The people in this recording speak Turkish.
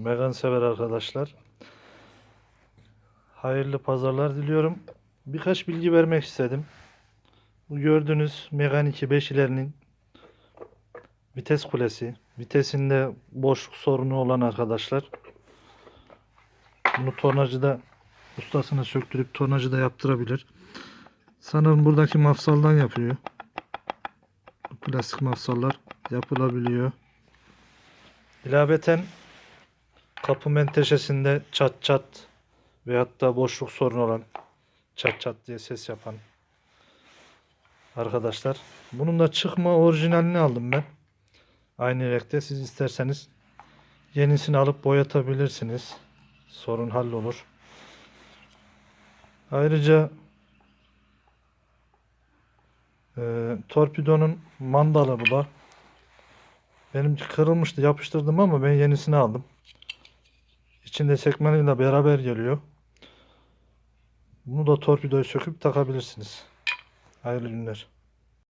Megan sever arkadaşlar. Hayırlı pazarlar diliyorum. Birkaç bilgi vermek istedim. Bu gördüğünüz Megan 2 5 ilerinin vites kulesi. Vitesinde boşluk sorunu olan arkadaşlar. Bunu tornacıda ustasına söktürüp tornacıda yaptırabilir. Sanırım buradaki mafsaldan yapıyor. Plastik mafsallar yapılabiliyor. İlaveten kapı menteşesinde çat çat veyahut da boşluk sorunu olan çat çat diye ses yapan arkadaşlar. Bunun da çıkma orijinalini aldım ben. Aynı renkte siz isterseniz yenisini alıp boyatabilirsiniz. Sorun hallolur. Ayrıca e, torpidonun mandalı bu da. Benimki kırılmıştı yapıştırdım ama ben yenisini aldım. İçinde sekmeniyle beraber geliyor. Bunu da torpidoyu söküp takabilirsiniz. Hayırlı günler.